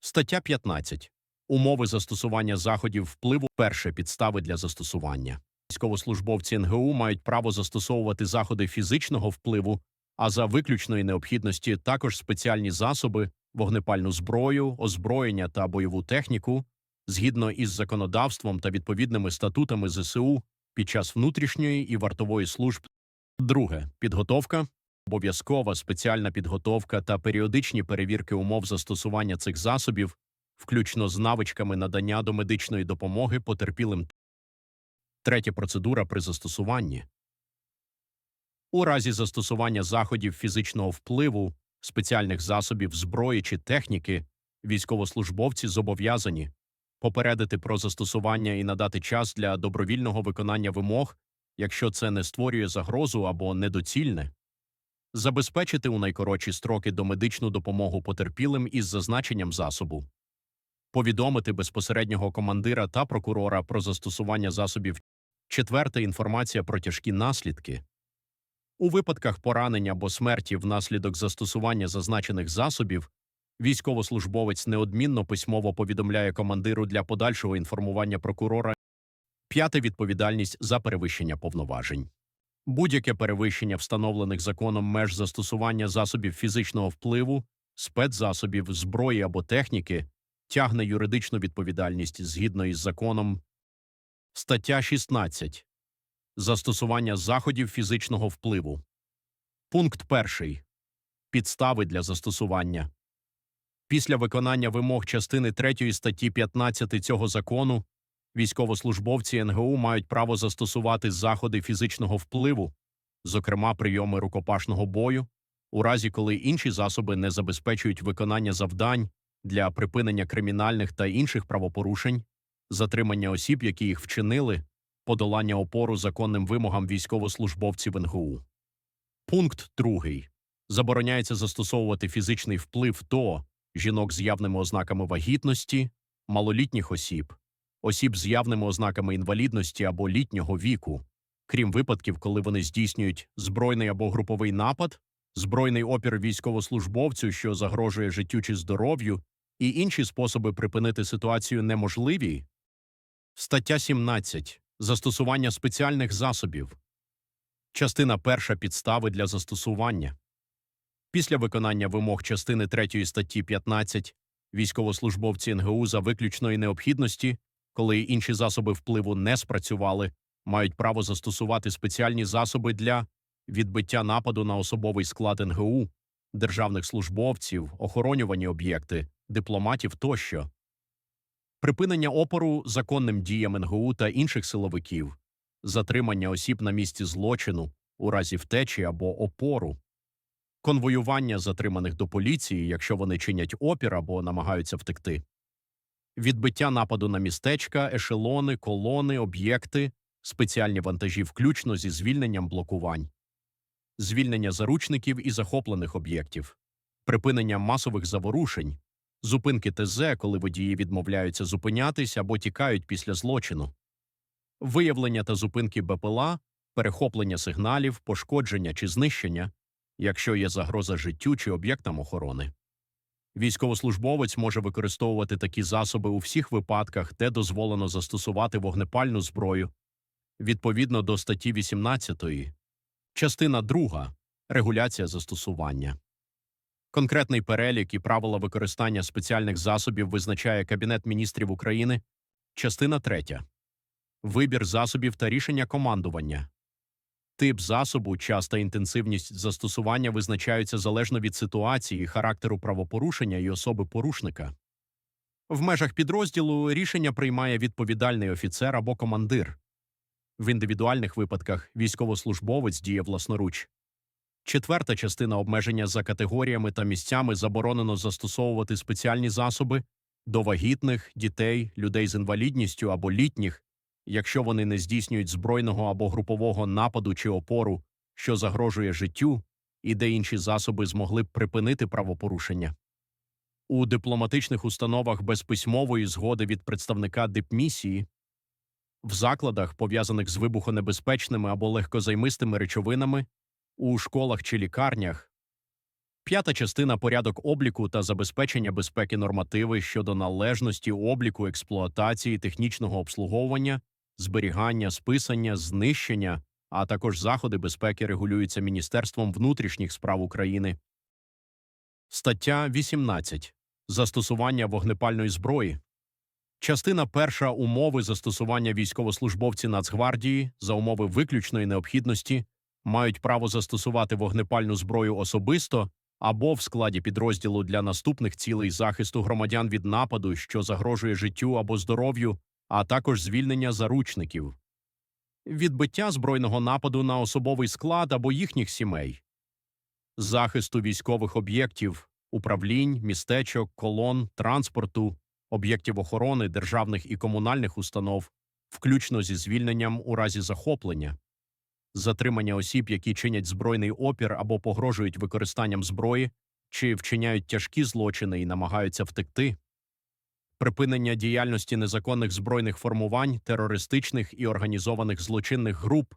Стаття 15. Умови застосування заходів впливу перше підстави для застосування. Військовослужбовці НГУ мають право застосовувати заходи фізичного впливу, а за виключної необхідності також спеціальні засоби, вогнепальну зброю, озброєння та бойову техніку згідно із законодавством та відповідними статутами ЗСУ під час внутрішньої і вартової служб. Друге підготовка обов'язкова спеціальна підготовка та періодичні перевірки умов застосування цих засобів, включно з навичками надання домедичної допомоги потерпілим. Третя процедура при застосуванні. У разі застосування заходів фізичного впливу, спеціальних засобів зброї чи техніки, військовослужбовці зобов'язані попередити про застосування і надати час для добровільного виконання вимог, якщо це не створює загрозу або недоцільне, забезпечити у найкоротші строки домедичну допомогу потерпілим із зазначенням засобу, повідомити безпосереднього командира та прокурора про застосування засобів. Четверта інформація про тяжкі наслідки. У випадках поранення або смерті внаслідок застосування зазначених засобів військовослужбовець неодмінно письмово повідомляє командиру для подальшого інформування прокурора. П'яте відповідальність за перевищення повноважень. Будь-яке перевищення встановлених законом меж застосування засобів фізичного впливу, спецзасобів, зброї або техніки тягне юридичну відповідальність згідно із законом. Стаття 16. Застосування заходів фізичного впливу. Пункт 1. Підстави для застосування. Після виконання вимог частини 3 статті 15 цього закону військовослужбовці НГУ мають право застосувати заходи фізичного впливу, зокрема прийоми рукопашного бою, у разі коли інші засоби не забезпечують виконання завдань для припинення кримінальних та інших правопорушень, затримання осіб, які їх вчинили, подолання опору законним вимогам військовослужбовців НГУ. Пункт 2. Забороняється застосовувати фізичний вплив до жінок з явними ознаками вагітності, малолітніх осіб, осіб з явними ознаками інвалідності або літнього віку, крім випадків, коли вони здійснюють збройний або груповий напад, збройний опір військовослужбовцю, що загрожує життю чи здоров'ю, і інші способи припинити ситуацію неможливі. Стаття 17. Застосування спеціальних засобів. Частина перша підстави для застосування. Після виконання вимог частини 3 статті 15 військовослужбовці НГУ за виключної необхідності, коли інші засоби впливу не спрацювали, мають право застосувати спеціальні засоби для відбиття нападу на особовий склад НГУ, державних службовців, охоронювані об'єкти, дипломатів тощо, припинення опору законним діям НГУ та інших силовиків, затримання осіб на місці злочину у разі втечі або опору конвоювання затриманих до поліції, якщо вони чинять опір або намагаються втекти, відбиття нападу на містечка, ешелони, колони, об'єкти, спеціальні вантажі, включно зі звільненням блокувань, звільнення заручників і захоплених об'єктів, припинення масових заворушень, зупинки ТЗ, коли водії відмовляються зупинятись або тікають після злочину, виявлення та зупинки БПЛА, перехоплення сигналів, пошкодження чи знищення якщо є загроза життю чи об'єктам охорони. Військовослужбовець може використовувати такі засоби у всіх випадках, де дозволено застосувати вогнепальну зброю. Відповідно до статті 18, частина 2 регуляція застосування. Конкретний перелік і правила використання спеціальних засобів визначає Кабінет міністрів України, частина 3 вибір засобів та рішення командування. Тип засобу, час та інтенсивність застосування визначаються залежно від ситуації, характеру правопорушення і особи порушника. В межах підрозділу рішення приймає відповідальний офіцер або командир. В індивідуальних випадках військовослужбовець діє власноруч. Четверта частина обмеження за категоріями та місцями заборонено застосовувати спеціальні засоби до вагітних, дітей, людей з інвалідністю або літніх якщо вони не здійснюють збройного або групового нападу чи опору, що загрожує життю, і де інші засоби змогли б припинити правопорушення. У дипломатичних установах без письмової згоди від представника дипмісії, в закладах, пов'язаних з вибухонебезпечними або легкозаймистими речовинами, у школах чи лікарнях, П'ята частина порядок обліку та забезпечення безпеки нормативи щодо належності обліку, експлуатації, технічного обслуговування, зберігання, списання, знищення, а також заходи безпеки регулюються Міністерством внутрішніх справ України. Стаття 18. Застосування вогнепальної зброї. Частина перша умови застосування військовослужбовці Нацгвардії за умови виключної необхідності мають право застосувати вогнепальну зброю особисто або в складі підрозділу для наступних цілей захисту громадян від нападу, що загрожує життю або здоров'ю, а також звільнення заручників, відбиття збройного нападу на особовий склад або їхніх сімей, захисту військових об'єктів, управлінь, містечок, колон, транспорту, об'єктів охорони державних і комунальних установ, включно зі звільненням у разі захоплення затримання осіб, які чинять збройний опір або погрожують використанням зброї, чи вчиняють тяжкі злочини і намагаються втекти, припинення діяльності незаконних збройних формувань, терористичних і організованих злочинних груп,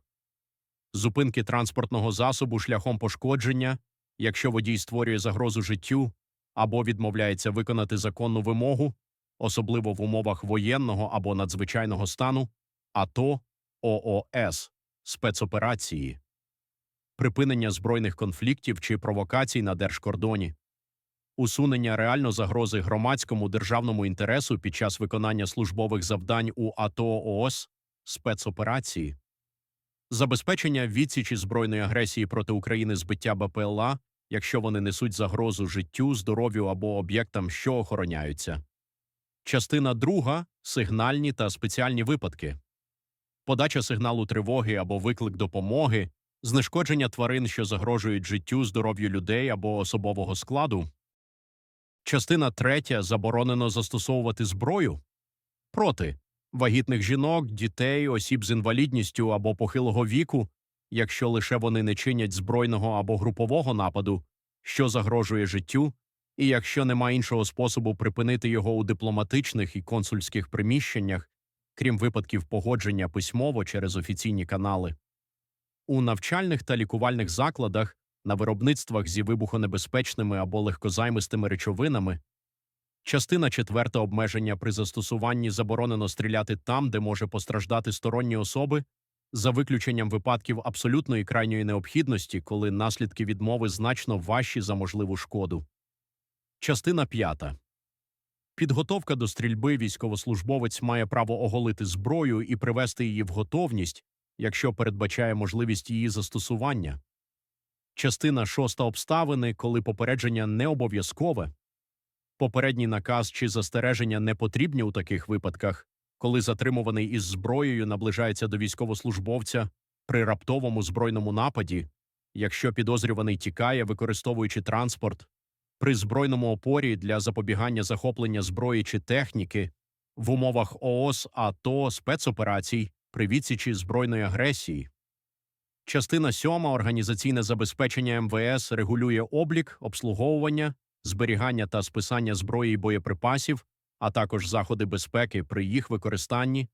зупинки транспортного засобу шляхом пошкодження, якщо водій створює загрозу життю або відмовляється виконати законну вимогу, особливо в умовах воєнного або надзвичайного стану, АТО, ООС спецоперації, припинення збройних конфліктів чи провокацій на держкордоні, усунення реально загрози громадському державному інтересу під час виконання службових завдань у АТО ООС спецоперації, забезпечення відсічі збройної агресії проти України збиття БПЛА, якщо вони несуть загрозу життю, здоров'ю або об'єктам, що охороняються. Частина друга сигнальні та спеціальні випадки подача сигналу тривоги або виклик допомоги, знешкодження тварин, що загрожують життю, здоров'ю людей або особового складу. Частина третя заборонено застосовувати зброю проти вагітних жінок, дітей, осіб з інвалідністю або похилого віку, якщо лише вони не чинять збройного або групового нападу, що загрожує життю, і якщо нема іншого способу припинити його у дипломатичних і консульських приміщеннях, крім випадків погодження письмово через офіційні канали. У навчальних та лікувальних закладах, на виробництвах зі вибухонебезпечними або легкозаймистими речовинами. Частина четверта обмеження при застосуванні заборонено стріляти там, де може постраждати сторонні особи, за виключенням випадків абсолютної крайньої необхідності, коли наслідки відмови значно важчі за можливу шкоду. Частина п'ята. Підготовка до стрільби військовослужбовець має право оголити зброю і привести її в готовність, якщо передбачає можливість її застосування. Частина шоста обставини, коли попередження не обов'язкове. Попередній наказ чи застереження не потрібні у таких випадках, коли затримуваний із зброєю наближається до військовослужбовця при раптовому збройному нападі, якщо підозрюваний тікає, використовуючи транспорт, при збройному опорі для запобігання захоплення зброї чи техніки в умовах ООС, АТО, спецоперацій при відсічі збройної агресії. Частина сьома. Організаційне забезпечення МВС регулює облік, обслуговування, зберігання та списання зброї і боєприпасів, а також заходи безпеки при їх використанні